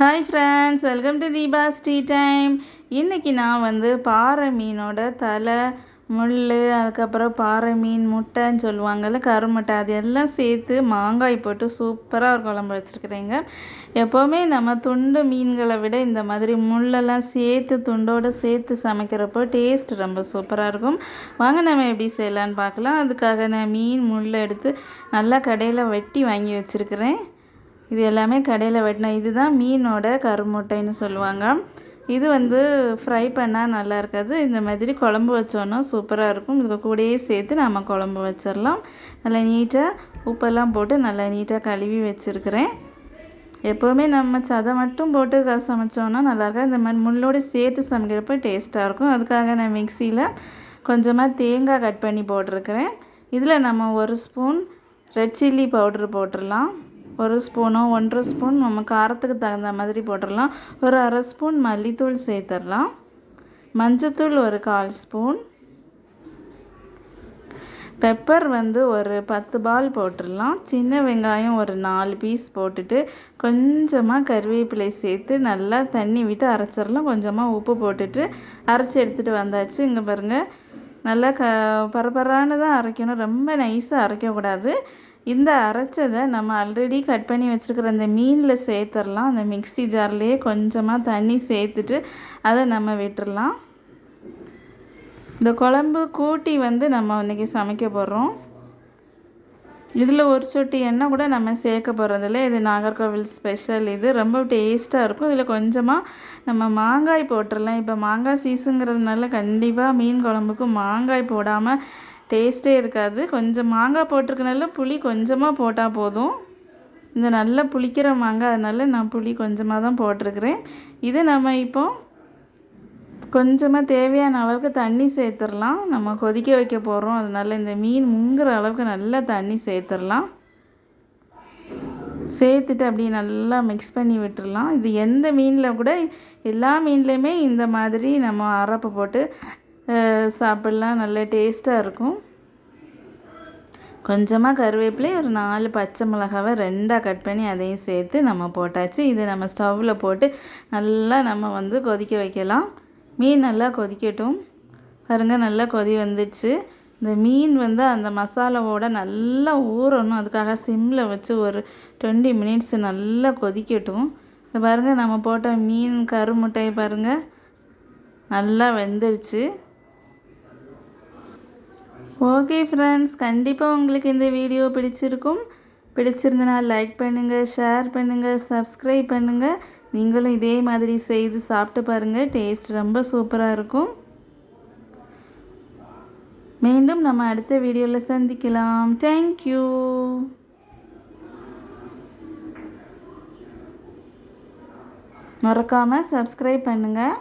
Hi friends welcome to Deepa's tea time இன்றைக்கி நான் வந்து பாறை மீனோட தலை முள் அதுக்கப்புறம் பாறை மீன் முட்டைன்னு சொல்லுவாங்கள்ல கருமுட்டை அது எல்லாம் சேர்த்து மாங்காய் போட்டு சூப்பராக ஒரு குழம்பு வச்சுருக்குறேங்க. எப்போவுமே நம்ம துண்டு மீன்களை விட இந்த மாதிரி முள்ளெல்லாம் சேர்த்து துண்டோடு சேர்த்து சமைக்கிறப்போ டேஸ்ட் ரொம்ப சூப்பராக இருக்கும். வாங்க நம்ம எப்படி செய்யலான்னு பார்க்கலாம். அதுக்காக நான் மீன் முள் எடுத்து நல்லா கடையில் வெட்டி வாங்கி வச்சுருக்கிறேன். இது எல்லாமே கடையில் வெட்டின இதுதான் மீனோட கருமுட்டைன்னு சொல்லுவாங்க. இது வந்து ஃப்ரை பண்ணால் நல்லா இருக்காது. இந்த மாதிரி குழம்பு வச்சோன்னா சூப்பராக இருக்கும். இது கூடயே சேர்த்து நம்ம குழம்பு வச்சிடலாம். நல்லா நீட்டாக உப்பெல்லாம் போட்டு நல்லா நீட்டாக கழுவி வச்சுருக்கிறேன். எப்போவுமே நம்ம சதை மட்டும் போட்டு சமைச்சோன்னா நல்லாயிருக்கா இந்த மாதிரி முள்ளோடு சேர்த்து சமைக்கிறப்ப டேஸ்ட்டாக இருக்கும். அதுக்காக நான் மிக்சியில் கொஞ்சமாக தேங்காய் கட் பண்ணி போட்டிருக்கிறேன். இதில் நம்ம ஒரு ஸ்பூன் ரெட் சில்லி பவுட்ரு போட்டுடலாம். ஒரு ஸ்பூனோ ஒன்றரை ஸ்பூன் நம்ம காரத்துக்கு தகுந்த மாதிரி போட்டுடலாம். ஒரு அரை ஸ்பூன் மல்லித்தூள் சேர்த்துடலாம். மஞ்சத்தூள் ஒரு கால் ஸ்பூன். பெப்பர் வந்து ஒரு பத்து பால் போட்டுடலாம். சின்ன வெங்காயம் ஒரு நாலு பீஸ் போட்டுட்டு கொஞ்சமாக கருவேப்பிலை சேர்த்து நல்லா தண்ணி விட்டு அரைச்சிடலாம். கொஞ்சமாக உப்பு போட்டுட்டு அரைச்சி எடுத்துகிட்டு வந்தாச்சு. இங்கே பாருங்கள் நல்லா க பரபரானதாக அரைக்கணும். ரொம்ப நைஸாக அரைக்கக்கூடாது. இந்த அரைச்சதை நம்ம ஆல்ரெடி கட் பண்ணி வச்சுருக்கிற அந்த மீனில் சேர்த்துடலாம். அந்த மிக்சி ஜார்லேயே கொஞ்சமாக தண்ணி சேர்த்துட்டு அதை நம்ம விட்டுடலாம். இந்த குழம்பு கூட்டி வந்து நம்ம இன்றைக்கி சமைக்க போகிறோம் இதில் ஒரு சொட்டி எண்ணெய் கூட நம்ம சேர்க்க போகிறதில்ல இது நாகர்கோவில் ஸ்பெஷல் இது ரொம்ப டேஸ்ட்டாக இருக்கும். இதில் கொஞ்சமாக நம்ம மாங்காய் போட்டுடலாம். இப்போ மாங்காய் சீசனுங்கிறதுனால கண்டிப்பாக மீன் குழம்புக்கு மாங்காய் போடாமல் டேஸ்ட்டே இருக்காது. கொஞ்சம் மாங்காய் போட்டிருக்கனால புளி கொஞ்சமாக போட்டால் போதும். இந்த நல்லா புளிக்கிற மாங்காய் அதனால நான் புளி கொஞ்சமாக தான் போட்டிருக்கிறேன். இதை நம்ம இப்போ கொஞ்சமாக தேவையான அளவுக்கு தண்ணி சேர்த்துடலாம். நம்ம கொதிக்க வைக்க போகிறோம் அதனால இந்த மீன் முங்குற அளவுக்கு நல்லா தண்ணி சேர்த்துடலாம். சேர்த்துட்டு அப்படியே நல்லா மிக்ஸ் பண்ணி விட்டுடலாம். இது எந்த மீனில் கூட எல்லா மீன்லேயுமே இந்த மாதிரி நம்ம அரப்பு போட்டு சாப்பிட்லாம். நல்ல டேஸ்ட்டாக இருக்கும். கொஞ்சமாக கருவேப்பிலை ஒரு நாலு பச்சை மிளகாவை ரெண்டாக கட் பண்ணி அதையும் சேர்த்து நம்ம போட்டாச்சு. இது நம்ம ஸ்டவ்வில் போட்டு நல்லா நம்ம வந்து கொதிக்க வைக்கலாம். மீன் நல்லா கொதிக்கட்டும். பாருங்கள் நல்லா கொதி வந்துடுச்சு. இந்த மீன் வந்து அந்த மசாலாவோட நல்லா ஊறணும். அதுக்காக சிம்மில் வச்சு ஒரு டுவெண்ட்டி மினிட்ஸ் நல்லா கொதிக்கட்டும். இந்த பாருங்கள் நம்ம போட்ட மீன் கருமுட்டையை பாருங்கள் நல்லா வெந்துடுச்சு. ஓகே ஃப்ரெண்ட்ஸ் கண்டிப்பாக உங்களுக்கு இந்த வீடியோ பிடிச்சிருக்கும். பிடிச்சிருந்தனா லைக் பண்ணுங்கள் ஷேர் பண்ணுங்கள் சப்ஸ்கிரைப் பண்ணுங்கள் நீங்களும் இதே மாதிரி செய்து சாப்பிட்டு பாருங்கள் டேஸ்ட் ரொம்ப சூப்பராக இருக்கும். மீண்டும் நம்ம அடுத்த வீடியோவில் சந்திக்கலாம். தேங்க்யூ மறக்காமல் சப்ஸ்கிரைப் பண்ணுங்கள்